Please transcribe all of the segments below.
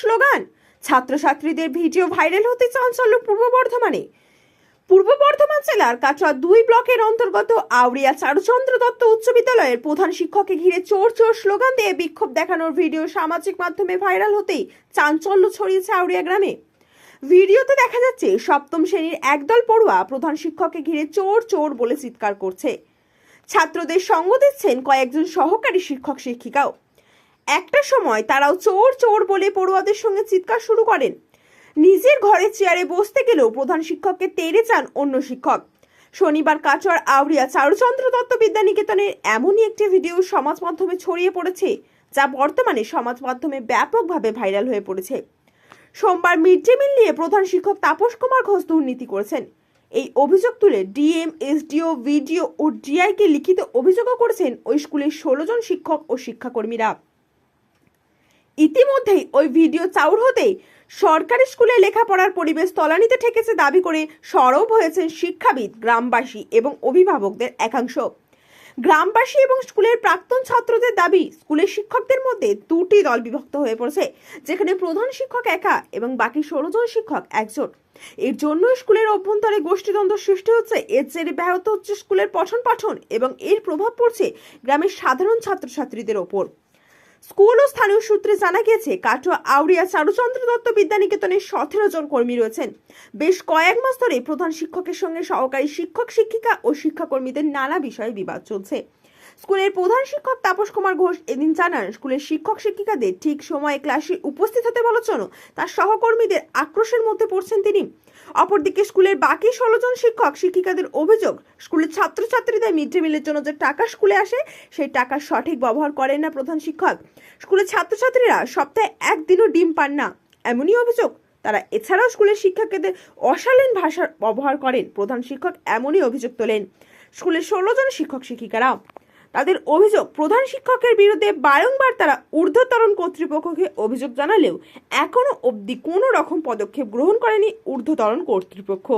Slogan. ছাত্রছাত্রীদের video viral হতে চাঞ্চল্য পূর্ব বর্ধমানে। পূর্ব বর্ধমান জেলার কাটোয়া দুই ব্লকের অন্তর্গত আউরিয়া চারুচন্দ্র দত্ত উচ্চ বিদ্যালয়ের প্রধান শিক্ষককে ঘিরে চোর চোর স্লোগান দিয়ে বিক্ষোভ দেখানোর ভিডিও সামাজিক মাধ্যমে ভাইরাল হতেই চাঞ্চল্য ছড়িয়েছে আউরিয়া গ্রামে। ভিডিওতে দেখা যাচ্ছে, সপ্তম শ্রেণির একদল পড়ুয়া প্রধান শিক্ষককে ঘিরে চোর চোর বলে চিৎকার করছে। ছাত্রদের সঙ্গ দিচ্ছেন কয়েকজন সহকারী শিক্ষক শিক্ষিকাও একটা সময় তারাও চোর চোর বলে পড়ুয়াদের সঙ্গে চিৎকার শুরু করেন। নিজের ঘরে চেয়ারে বসতে গেলেও প্রধান শিক্ষককে তেড়ে চান অন্য শিক্ষক। শনিবার কাটোয়ার আউরিয়া, চারুচন্দ্র দত্ত বিদ্যানিকেতনের এমনই একটি ভিডিও সমাজ মাধ্যমে ছড়িয়ে পড়েছে, যা বর্তমানে সমাজ মাধ্যমে ব্যাপকভাবে ভাইরাল হয়ে পড়েছে। সোমবার মিড ডে মিল নিয়ে প্রধান শিক্ষক তাপস কুমার ঘোষ দুর্নীতি করেছেন। এই অভিযোগ তুলে ডিএম, এসডিও, ভিডিও ও ডিআইকে লিখিত অভিযোগও করেছেন ওই স্কুলের ষোলো জন শিক্ষক ও শিক্ষাকর্মীরা। ইতিমধ্যেই ওই ভিডিও চাউর হতেই সরকারি স্কুলে লেখাপড়ার পরিবেশ তলানিতে ঠেকেছে দাবি করে সরব হয়েছেন শিক্ষাবিদ, গ্রামবাসী এবং অভিভাবকদের একাংশ। গ্রামবাসী এবং স্কুলের প্রাক্তন ছাত্রদের দাবি, স্কুলের শিক্ষকদের মধ্যে দুটি দল বিভক্ত হয়ে পড়েছে, যেখানে প্রধান শিক্ষক একা এবং বাকি ষোলো জন শিক্ষক একজন এর জন্য স্কুলের অভ্যন্তরে গোষ্ঠীদ্বন্দ্ব সৃষ্টি হচ্ছে, এর জেরে ব্যাহত হচ্ছে স্কুলের পঠন পাঠন এবং এর প্রভাব পড়ছে গ্রামের সাধারণ ছাত্রছাত্রীদের ওপর। স্কুল ও স্থানীয় সূত্রে জানা গেছে কাটোয়া আউরিয়া চারুচন্দ্র দত্ত বিদ্যানিকেতনে সতেরো জন কর্মী রয়েছেন। বেশ কয়েক মাস ধরে প্রধান শিক্ষকের সঙ্গে সহকারী শিক্ষক, শিক্ষিকা ও শিক্ষাকর্মীদের নানা বিষয়ে বিবাদ চলছে। স্কুলের প্রধান শিক্ষক তাপস কুমার ঘোষ এদিন জানান, স্কুলের শিক্ষক শিক্ষিকাদের ঠিক সময়ে ক্লাসে উপস্থিত হতে বলার জন্য তার সহকর্মীদের আক্রোশের মধ্যে পড়ছেন তিনি। অপরদিকে স্কুলের বাকি ষোলো জন শিক্ষক শিক্ষিকাদের অভিযোগ, স্কুলের ছাত্রছাত্রীদের মিড ডে মিলের জন্য যে টাকা স্কুলে আসে, সেই টাকা সঠিক ব্যবহার করেন না প্রধান শিক্ষক। স্কুলের ছাত্রছাত্রীরা সপ্তাহে একদিনও ডিম পান না। এমনই অভিযোগ, তারা এছাড়াও স্কুলের শিক্ষকদের অশালীন ভাষার ব্যবহার করেন, প্রধান শিক্ষক এমনই অভিযোগ তোলেন। স্কুলের ষোলো জন শিক্ষক শিক্ষিকারা তাদের অভিযোগ, প্রধান শিক্ষকের বিরুদ্ধে বারংবার তারা ঊর্ধ্বতরণ কর্তৃপক্ষকে অভিযোগ জানালেও এখনও অবধি কোনো রকম পদক্ষেপ গ্রহণ করেনি ঊর্ধ্বতরণ কর্তৃপক্ষ।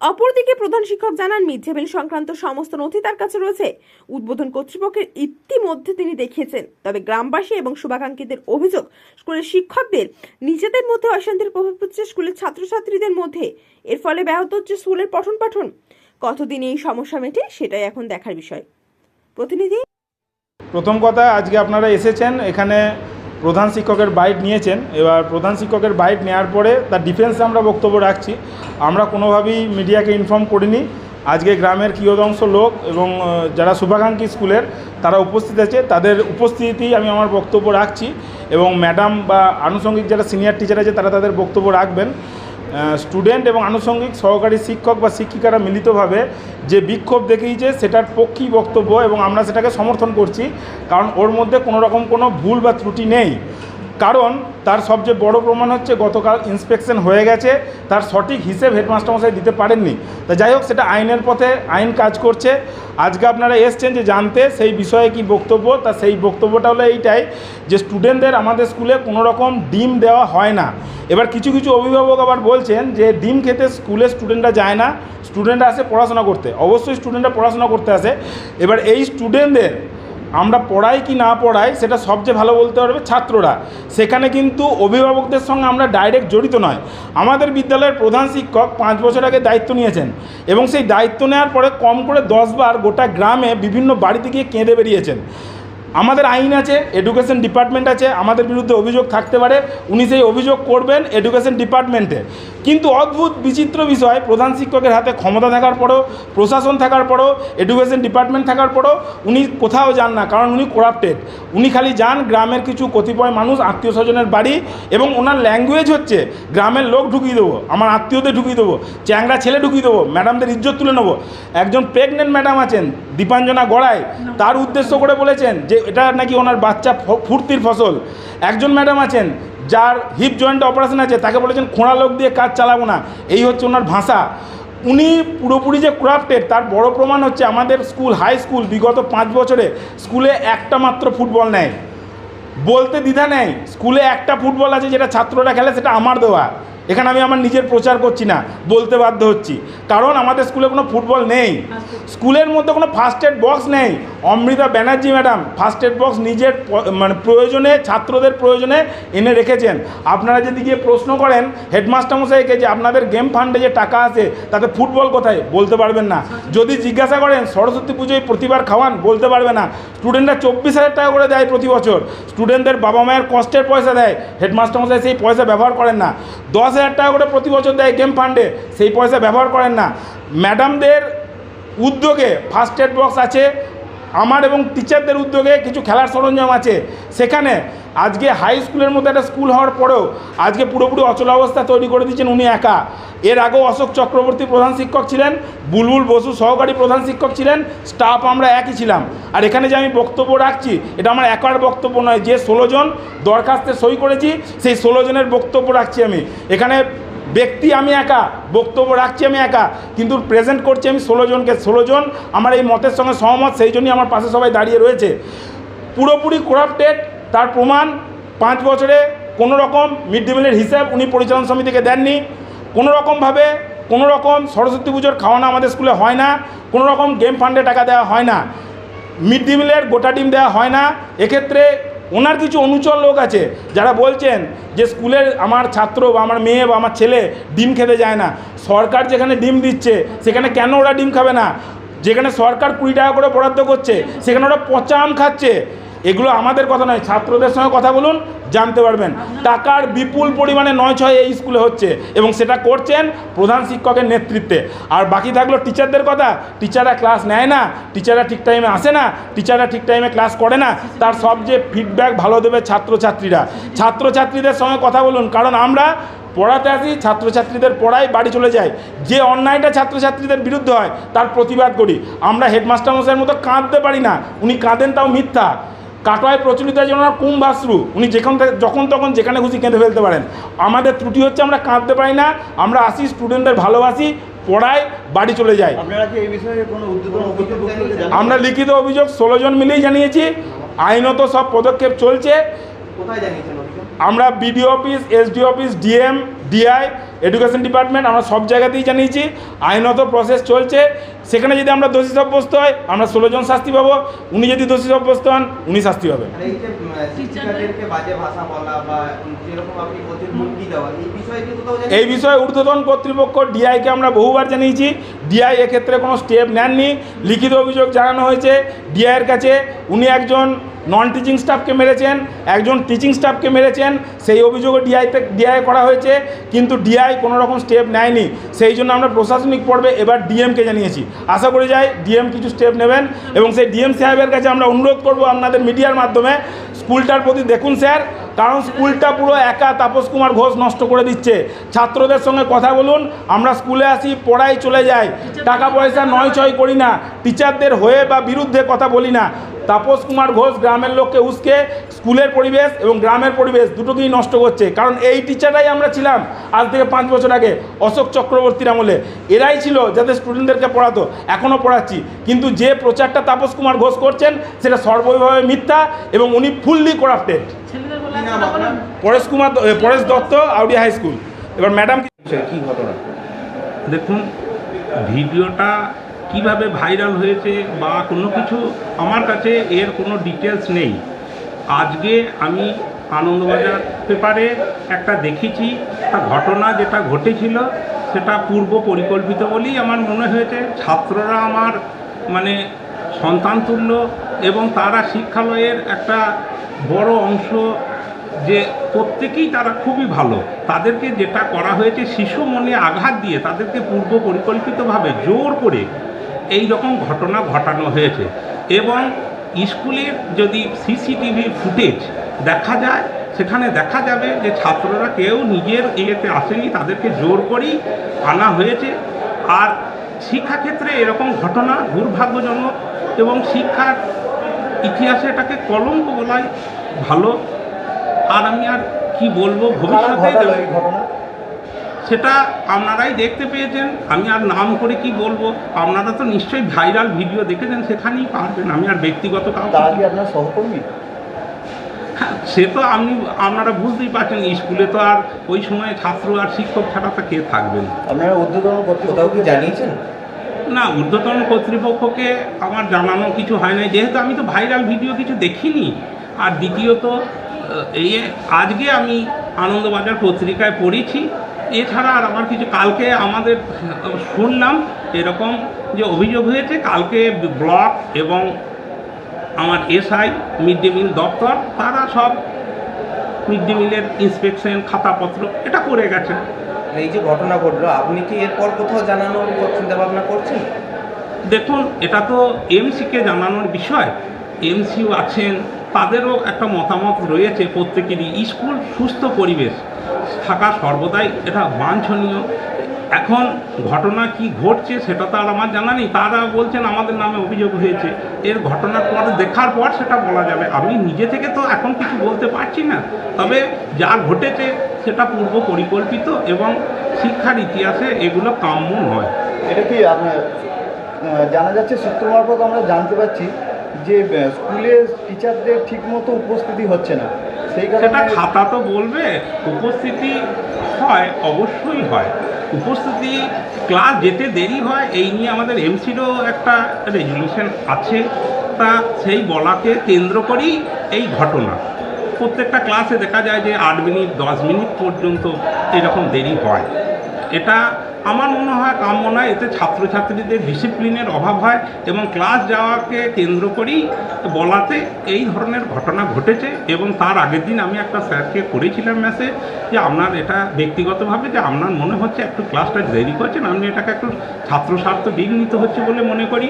অপরদিকে প্রধান শিক্ষক জানান মিড সংক্রান্ত সমস্ত নথি তার কাছে রয়েছে। উদ্বোধন কর্তৃপক্ষের ইতিমধ্যে তিনি দেখিয়েছেন, তবে গ্রামবাসী এবং শুভাকাঙ্ক্ষীদের অভিযোগ, স্কুলের শিক্ষকদের নিজেদের মধ্যে অশান্তির প্রভাব পড়ছে স্কুলের ছাত্রছাত্রীদের মধ্যে। এর ফলে ব্যাহত হচ্ছে স্কুলের পঠন পাঠন কতদিন এই সমস্যা মেটে সেটাই এখন দেখার বিষয়। প্রতিনিধি? প্রথম কথা, আজকে আপনারা এসেছেন, এখানে প্রধান শিক্ষকের বাইট নিয়েছেন। এবার প্রধান শিক্ষকের বাইট নেওয়ার পরে তার ডিফেন্সে আমরা বক্তব্য রাখছি। আমরা কোনোভাবেই মিডিয়াকে ইনফর্ম করিনি। আজকে গ্রামের কিয়দংশ লোক এবং যারা শুভাকাঙ্ক্ষী স্কুলের, তারা উপস্থিত আছে। তাদের উপস্থিতিতেই আমি আমার বক্তব্য রাখছি এবং ম্যাডাম বা আনুষঙ্গিক যারা সিনিয়র টিচার আছে, তারা তাদের বক্তব্য রাখবেন। স্টুডেন্ট এবং আনুষঙ্গিক সহকারী শিক্ষক বা শিক্ষিকারা মিলিতভাবে যে বিক্ষোভ দেখিয়েছে, সেটার পক্ষেই বক্তব্য এবং আমরা সেটাকে সমর্থন করছি, কারণ ওর মধ্যে কোনো রকম কোনো ভুল বা ত্রুটি নেই। কারণ তার সবচেয়ে বড় প্রমাণ হচ্ছে গতকাল ইন্সপেকশন হয়ে গেছে, তার সঠিক হিসেব হেডমাস্টার মশাই দিতে পারেননি। তা যাই হোক, সেটা আইনের পথে আইন কাজ করছে। আজকে আপনারা এসছেন যে জানতে সেই বিষয়ে কি বক্তব্য, তা সেই বক্তব্যটা হলো এইটাই যে স্টুডেন্টদের আমাদের স্কুলে কোনো রকম ডিম দেওয়া হয় না। এবার কিছু কিছু অভিভাবক আবার বলছেন যে ডিম খেতে স্কুলে স্টুডেন্টরা যায় না স্টুডেন্টরা আসে পড়াশোনা করতে। অবশ্যই স্টুডেন্টরা পড়াশোনা করতে আসে। এবার এই স্টুডেন্টদের আমরা পড়াই কি না পড়াই সেটা সবচেয়ে ভালো বলতে পারবে ছাত্ররা। সেখানে কিন্তু অভিভাবকদের সঙ্গে আমরা ডাইরেক্ট জড়িত নয়। আমাদের বিদ্যালয়ের প্রধান শিক্ষক পাঁচ বছর আগে দায়িত্ব নিয়েছেন এবং সেই দায়িত্ব নেওয়ার পরে কম করে দশবার গোটা গ্রামে বিভিন্ন বাড়িতে গিয়ে কেঁদে বেরিয়েছেন। আমাদের আইন আছে এডুকেশন ডিপার্টমেন্ট আছে, আমাদের বিরুদ্ধে অভিযোগ থাকতে পারে, উনি সেই অভিযোগ করবেন এডুকেশন ডিপার্টমেন্টে কিন্তু অদ্ভুত, বিচিত্র বিষয়, প্রধান শিক্ষকের হাতে ক্ষমতা থাকার পরেও, প্রশাসন থাকার পরেও এডুকেশন ডিপার্টমেন্ট থাকার পরেও উনি কোথাও যান না, কারণ উনি করাপ্টেড উনি খালি যান, গ্রামের কিছু কতিপয় মানুষ, আত্মীয় স্বজনের বাড়ি এবং ওনার ল্যাঙ্গুয়েজ হচ্ছে, গ্রামের লোক ঢুকিয়ে দেবো, আমার আত্মীয়দের ঢুকিয়ে দেবো চ্যাংরা ছেলে ঢুকিয়ে দেবো ম্যাডামদের ইজ্জত তুলে নেব। একজন প্রেগনেন্ট ম্যাডাম আছেন, দীপাঞ্জনা গড়াই, তার উদ্দেশ্য করে বলেছেন যে এটা নাকি ওনার বাচ্চা ফুর্তির ফসল। একজন ম্যাডাম আছেন, যার হিপ জয়েন্ট অপারেশন আছে, তাকে বলেছেন খোঁড়া লোক দিয়ে কাজ চালাবো না। এই হচ্ছে ওনার ভাষা। উনি পুরোপুরি যে ক্রাফটেড তার বড় প্রমাণ হচ্ছে আমাদের স্কুল হাই স্কুল বিগত পাঁচ বছরে স্কুলে একটা মাত্র ফুটবল নেয় বলতে দ্বিধা নেই, স্কুলে একটা ফুটবল আছে যেটা ছাত্ররা খেলে, সেটা আমার দেওয়া। এখানে আমি আমার নিজের প্রচার করছি না, বলতে বাধ্য হচ্ছি। কারণ আমাদের স্কুলে কোনো ফুটবল নেই। স্কুলের মধ্যে কোনো ফার্স্ট এড বক্স নেই। Amrita Banerjee madam first aid box নিজের মানে প্রয়োজনে, ছাত্রদের প্রয়োজনে এনে রেখেছেন। আপনারা যদি গিয়ে প্রশ্ন করেন হেডমাস্টার মশাইকে যে আপনাদের গেম ফান্ডে যে টাকা আছে, তাতে ফুটবল কোথায়? বলতে পারবেন না। যদি জিজ্ঞাসা করেন, সরস্বতী পুজোয় প্রতিবার খাওয়ান, বলতে পারবে না। স্টুডেন্টরা চব্বিশ হাজার টাকা করে দেয় প্রতি বছর। স্টুডেন্টদের বাবা মায়ের কষ্টের পয়সা দেয়। হেডমাস্টার মশাই সেই পয়সা ব্যবহার করেন না। দশ হাজার টাকা করে প্রতি বছর দেয় গেম ফান্ডে সেই পয়সা ব্যবহার করেন না। ম্যাডামদের উদ্যোগে ফার্স্ট এড বক্স আছে আমার এবং টিচারদের উদ্যোগে কিছু খেলার সরঞ্জাম আছে। সেখানে আজকে হাই স্কুলের মধ্যে একটা স্কুল হওয়ার পরেও আজকে পুরোপুরি অচলাবস্থা তৈরি করে দিচ্ছেন উনি একা। এর আগেও অশোক চক্রবর্তী প্রধান শিক্ষক ছিলেন, বুলবুল বসু সহকারী প্রধান শিক্ষক ছিলেন স্টাফ আমরা একই ছিলাম। আর এখানে যে আমি বক্তব্য রাখছি, এটা আমার একার বক্তব্য নয়, যে ষোলো জন দরখাস্তে সই করেছি, সেই ষোলো জনের বক্তব্য রাখছি আমি। এখানে ব্যক্তি আমি একা, বক্তব্য রাখছি আমি একা, কিন্তু প্রেজেন্ট করছি আমি ষোলো জনকে। ষোলো জন আমার এই মতের সঙ্গে সহমত, সেই জন্যই আমার পাশে সবাই দাঁড়িয়ে রয়েছে। পুরোপুরি করাপ্টেড তার প্রমাণ পাঁচ বছরে কোনো রকম মিড ডে মিলের হিসাব উনি পরিচালন সমিতিকে দেননি। কোনো রকমভাবে কোনো রকম সরস্বতী পুজোর খাওয়ানো আমাদের স্কুলে হয় না কোনো রকম গেম ফান্ডে টাকা দেওয়া হয় না। মিড ডে মিলের গোটা ডিম দেওয়া হয় না। এক্ষেত্রে ওনার কিছু অনুচর লোক আছে যারা বলছেন যে স্কুলের আমার ছাত্র বা আমার মেয়ে বা আমার ছেলে ডিম খেতে যায় না। সরকার যেখানে ডিম দিচ্ছে, সেখানে কেন ওরা ডিম খাবে না? যেখানে সরকার কুড়ি টাকা করে বরাদ্দ করছে, সেখানে ওরা পচা আম খাচ্ছে। এগুলো আমাদের কথা নয়, ছাত্রদের সঙ্গে কথা বলুন, জানতে পারবেন। টাকার বিপুল পরিমাণে নয় ছয় এই স্কুলে হচ্ছে এবং সেটা করছেন প্রধান শিক্ষকের নেতৃত্বে। আর বাকি থাকল টিচারদের কথা, টিচাররা ক্লাস নেয় না, টিচাররা ঠিক টাইমে আসে না, টিচাররা ঠিক টাইমে ক্লাস করে না, তার সব যে ফিডব্যাক ভালো দেবে ছাত্রছাত্রীরা। ছাত্রছাত্রীদের সঙ্গে কথা বলুন, কারণ আমরা পড়াতে আসি, ছাত্রছাত্রীদের পড়াই বাড়ি চলে যায় যে অন্যায়টা ছাত্রছাত্রীদের বিরুদ্ধে হয়, তার প্রতিবাদ করি। আমরা হেডমাস্টার মশাইয়ের মতো কাঁদতে পারি না, উনি কাঁদেন তাও মিথ্যা। কাটোয়ায় প্রচলিত আছে ওনার কুম্ভাশ্রু। উনি যেখান থেকে যখন তখন যেখানে খুশি কেঁদে ফেলতে পারেন। আমাদের ত্রুটি হচ্ছে আমরা কাঁদতে পারি না আমরা আসি স্টুডেন্টদের ভালোবাসি পড়ায় বাড়ি চলে জানান? আমরা লিখিত অভিযোগ ষোলো জন মিলেই জানিয়েছি। আইনত সব পদক্ষেপ চলছে। আমরা BDO office SD office DM DI education department আমরা সব জায়গাতেই জানিয়েছি আইনত প্রসেস চলছে। সেখানে যদি আমরা দোষী সাব্যস্ত হয় আমরা ষোলো জন শাস্তি পাবো। উনি যদি দোষী সাব্যস্ত হন উনি শাস্তি পাবেন। এই বিষয়ে ঊর্ধ্বতন কর্তৃপক্ষ ডিআইকে আমরা বহুবার জানিয়েছি। ডিআই এক্ষেত্রে কোনো স্টেপ নেননি। লিখিত অভিযোগ জানানো হয়েছে ডিআইয়ের কাছে। উনি একজন নন টিচিং স্টাফকে মেরেছেন একজন টিচিং স্টাফকে মেরেছেন। সেই অভিযোগও ডিআইতে ডিআই করা হয়েছে। কিন্তু ডিআই কোনো রকম স্টেপ নেয়নি। সেই জন্য আমরা প্রশাসনিক পর্বে এবার ডিএমকে জানিয়েছি। আশা করে যাই ডিএম কিছু স্টেপ নেবেন এবং সেই ডিএম সাহেবের কাছে আমরা অনুরোধ করব আপনাদের মিডিয়ার মাধ্যমে স্কুলটার প্রতি দেখুন স্যার, কারণ স্কুলটা পুরো একা তাপস কুমার ঘোষ নষ্ট করে দিচ্ছে। ছাত্রদের সঙ্গে কথা বলুন, আমরা স্কুলে আসি, পড়াই চলে যাই। টাকা পয়সা নয় ছয় করি না। টিচারদের হয়ে বা বিরুদ্ধে কথা বলি না। তাপস কুমার ঘোষ গ্রামের লোককে উস্কে স্কুলের পরিবেশ এবং গ্রামের পরিবেশ দুটোকেই নষ্ট করছে। কারণ এই টিচাররাই আমরা ছিলাম আজ থেকে পাঁচ বছর আগে অশোক চক্রবর্তীর আমলে। এরাই ছিল যাদের স্টুডেন্টদেরকে পড়াতো এখনও পড়াচ্ছি। কিন্তু যে প্রচারটা তাপস কুমার ঘোষ করছেন সেটা সর্বভাবে মিথ্যা এবং উনি ফুললি করাপ্টেড? পরেশ কুমার পরেশ দত্ত আউডি হাই স্কুল। এবার ম্যাডাম কি ঘটনা? দেখুন ভিডিওটা কীভাবে ভাইরাল হয়েছে বা কোনো কিছু আমার কাছে এর কোনো ডিটেলস নেই। আজকে আমি আনন্দবাজার পেপারে একটা দেখেছি, একটা ঘটনা যেটা ঘটেছিল, সেটা পূর্ব পরিকল্পিত বলেই আমার মনে হয়েছে। ছাত্ররা আমার মানে সন্তান তুল্য এবং তারা শিক্ষালয়ের একটা বড় অংশ যে প্রত্যেকেই তারা খুবই ভালো। তাদেরকে যেটা করা হয়েছে, শিশু মনে আঘাত দিয়ে তাদেরকে পূর্ব পরিকল্পিতভাবে জোর করে এই রকম ঘটনা ঘটানো হয়েছে। এবং স্কুলের যদি সিসিটিভি ফুটেজ দেখা যায় সেখানে দেখা যাবে যে ছাত্ররা কেউ নিজের ইয়েতে আসেনি তাদেরকে জোর করেই আনা হয়েছে। আর শিক্ষাক্ষেত্রে এরকম ঘটনা দুর্ভাগ্যজনক এবং শিক্ষার ইতিহাসে এটাকে কলঙ্ক বলাই ভালো। আর আমি আর কি বলব ভবিষ্যতে ঘটনা? সেটা আপনারাই দেখতে পেয়েছেন। আমি আর নাম করে কি বলব? আপনারা তো নিশ্চয়ই ভাইরাল ভিডিও দেখেছেন সেখানেই পারবেন। আমি আর ব্যক্তিগত কাউকে আপনার সহকর্মী? হ্যাঁ, সে তো আপনি আপনারা বুঝতেই পারছেন স্কুলে তো আর ওই সময় ছাত্র আর শিক্ষক ছাড়া তো কে থাকবেন। আপনারা ঊর্ধ্বতন কোথাও কি জানিয়েছেন? না ঊর্ধ্বতন কর্তৃপক্ষকে আমার জানানো কিছু হয় নাই। যেহেতু আমি তো ভাইরাল ভিডিও কিছু দেখিনি। আর দ্বিতীয়ত এই আজকে আমি আনন্দবাজার পত্রিকায় পড়েছি। এছাড়া আর আমার কিছু কালকে আমাদের শুনলাম এরকম যে অভিযোগ হয়েছে কালকে ব্লক এবং আমার এসআই মিড ডে মিল দপ্তর তারা সব মিড ডে মিলের ইন্সপেকশন খাতাপত্র এটা করে গেছে। এই যে ঘটনা ঘটলো আপনি কি এরপর কোথাও জানানোর চিন্তা ভাবনা করছেন? দেখুন এটা তো এমসিকে জানানোর বিষয়। এমসিও আছেন তাদেরও একটা মতামত রয়েছে প্রত্যেকেরই। স্কুল সুস্থ পরিবেশ। থাকা সর্বদাই এটা বাঞ্ছনীয়। এখন ঘটনা কি ঘটছে সেটা তো আর আমার জানা নেই। তারা বলছেন আমাদের নামে অভিযোগ হয়েছে। এর ঘটনার পর দেখার পর সেটা বলা যাবে। আমি নিজে থেকে তো এখন কিছু বলতে পারছি না। তবে যা ঘটেছে সেটা পূর্ব পরিকল্পিত এবং শিক্ষার ইতিহাসে এগুলো কাম্য নয়। এটা কি জানা যাচ্ছে সূত্র মারফত আমরা জানতে পারছি যে স্কুলে টিচারদের ঠিকমতো উপস্থিতি হচ্ছে না। সেটা খাতা তো বলবে, উপস্থিতি হয়, অবশ্যই হয়। উপস্থিতি, ক্লাস যেতে দেরি হয়, এই নিয়ে আমাদের এমসিরও একটা রেজলিউশন আছে। তা সেই বলাকে কেন্দ্র করেই এই ঘটনা। প্রত্যেকটা ক্লাসে দেখা যায় যে আট মিনিট, দশ মিনিট পর্যন্ত এরকম দেরি হয়। এটা আমার মনে হয় কাম্য নয়, এতে ছাত্রছাত্রীদের ডিসিপ্লিনের অভাব হয় এবং ক্লাস যাওয়াকে কেন্দ্র করেই বলাতে এই ধরনের ঘটনা ঘটেছে এবং তার আগের দিন আমি একটা স্যারকে করেছিলাম মেসেজ যে আপনার এটা ব্যক্তিগতভাবে যে আপনার মনে হচ্ছে একটু ক্লাসটা দেরি করছেন আপনি এটাকে একটু ছাত্র স্বার্থ বিঘ্নিত হচ্ছে বলে মনে করি,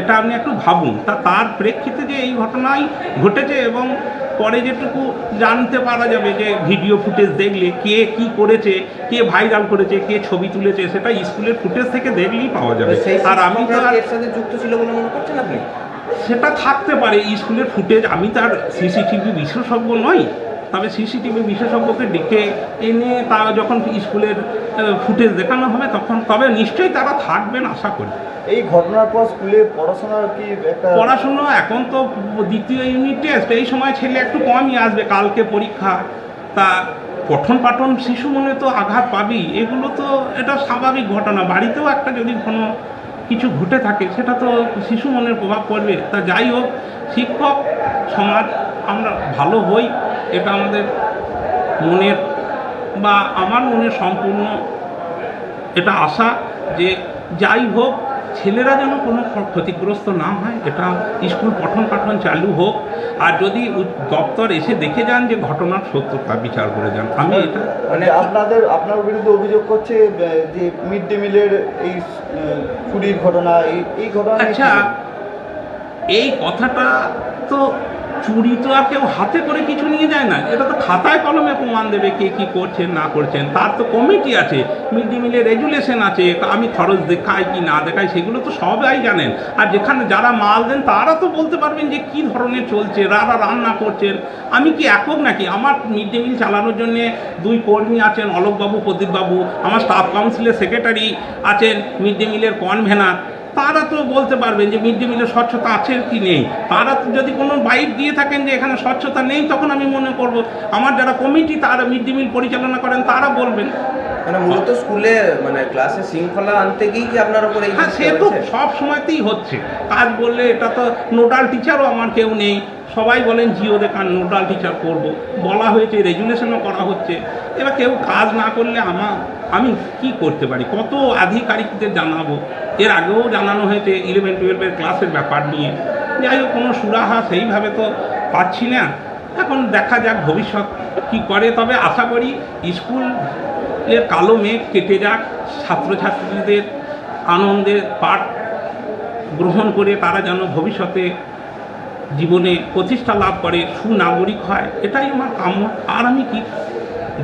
এটা আপনি একটু ভাবুন। তা তার প্রেক্ষিতে যে এই ঘটনাই ঘটেছে এবং পরে যেটুকু জানতে পারা যাবে যে ভিডিও ফুটেজ দেখলে কে কি করেছে কে ভাইরাল করেছে কে ছবি তুলেছে সেটা স্কুলের ফুটেজ থেকে দেখলেই পাওয়া যাবে। আর আমি তো এর সাথে যুক্ত ছিল বলে মনে করছেন আপনি? সেটা থাকতে পারে স্কুলের ফুটেজ আমি তার সিসিটিভি বিশেষজ্ঞ নই তবে সিসিটিভি বিশেষজ্ঞকে ডেকে এনে তারা যখন স্কুলের ফুটেজ দেখানো হবে তখন তবে নিশ্চয়ই তারা থাকবেন আশা করি। এই ঘটনার পর স্কুলে পড়াশোনার কি পড়াশুনো এখন তো দ্বিতীয় ইউনিট টেস্ট এই সময় ছেলে একটু কমই আসবে কালকে পরীক্ষা। তা পঠন পাঠন শিশু মনে তো আঘাত পাবেই এগুলো তো এটা স্বাভাবিক ঘটনা। বাড়িতেও একটা যদি কোনো কিছু ঘটে থাকে সেটা তো শিশু মনের প্রভাব পড়বে। তা যাই হোক শিক্ষক সমাজ আমরা ভালো হই। এটা আমাদের মনের বা আমার মনে সম্পূর্ণ এটা আশা যে যাই হোক ছেলেরা যেন কোনো ক্ষতিগ্রস্ত না হয় এটা স্কুল পঠন পাঠন চালু হোক। আর যদি দপ্তর এসে দেখে যান যে ঘটনার সত্যতা বিচার করে যান আমি এটা মানে আপনাদের আপনার বিরুদ্ধে অভিযোগ করছে যে মিড ডে মিলের এই চুরির ঘটনা এই এই ঘটনা আচ্ছা এই কথাটা তো চুরি তো আর কেউ হাতে করে কিছু নিয়ে যায় না। এটা তো খাতায় কলমে প্রমাণ দেবে কে কি করছেন, না করছেন। তার তো কমিটি আছে মিড ডে মিলের রেগুলেশন আছে আমি খরচ দেখাই কি না দেখাই সেগুলো তো সবাই জানেন। আর যেখানে যারা মাল দেন তারা তো বলতে পারবেন যে কি ধরনের চলছে যারা রান্না করছেন। আমি কি একক নাকি? আমার মিড ডে মিল চালানোর জন্যে দুই কর্মী আছেন, অলোকবাবু, প্রদীপবাবু, আমার স্টাফ কাউন্সিলের সেক্রেটারি আছেন মিড ডে মিলের কনভেনার তারা তো বলতে পারবেন যে মিড ডে মিলের স্বচ্ছতা আছে কি নেই। তারা যদি কোনো বাইট দিয়ে থাকেন যে এখানে স্বচ্ছতা নেই তখন আমি মনে করব আমার যারা কমিটি তারা মিড ডে মিল পরিচালনা করেন তারা বলবেন। মানে মূলত স্কুলে মানে ক্লাসে শৃঙ্খলা আনতে গিয়ে কি আপনার উপর হ্যাঁ সে তো সব সময়তেই হচ্ছে। কাজ বললে এটা তো নোডাল টিচারও আমার কেউ নেই। সবাই বলেন জিও দেখান নোডাল টিচার করব? বলা হয়েছে রেজুলেশনও করা হচ্ছে। এবার কেউ কাজ না করলে আমার আমি কি করতে পারি? কত আধিকারিকদের জানাব? এর আগেও জানানো হয়েছে ইলেভেন টুয়েলভের ক্লাসের ব্যাপার নিয়ে। যাই হোক, কোনো সুরাহা সেইভাবে তো পাচ্ছি না। এখন দেখা যাক ভবিষ্যৎ কি করে। তবে আশা করি স্কুলের কালো মেঘ কেটে যাক, ছাত্রছাত্রীদের আনন্দের পাঠ গ্রহণ করে তারা যেন ভবিষ্যতে জীবনে প্রতিষ্ঠা লাভ করে, সুনাগরিক হয়। এটাই আমার কাম্য। আর আমি কি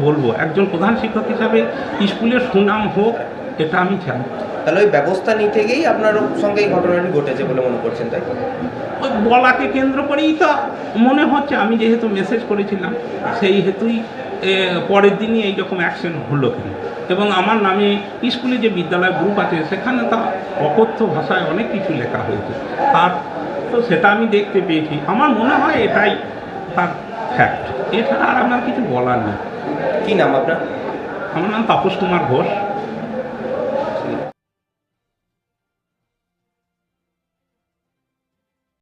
বলব? একজন প্রধান শিক্ষক হিসাবে স্কুলের সুনাম হোক, এটা আমি চাই তাহলে ওই ব্যবস্থা নিতে গিয়েই আপনার সঙ্গে এই ঘটনাটি ঘটেছে বলে মনে করছেন তাই ওই বলাকে কেন্দ্র করেই তো মনে হচ্ছে আমি যেহেতু মেসেজ করেছিলাম সেই হেতুই পরের দিনই এইরকম অ্যাকশন হলো কেন? এবং আমার নামে স্কুলে যে বিদ্যালয় গ্রুপ আছে সেখানে তা অকথ্য ভাষায় অনেক কিছু লেখা হয়েছে। তার তো সেটা আমি দেখতে পেয়েছি। আমার মনে হয় এটাই তার ফ্যাক্ট এছাড়া আর আমার কিছু বলার নেই। কি নাম আপনার? আমার নাম তাপস কুমার ঘোষ।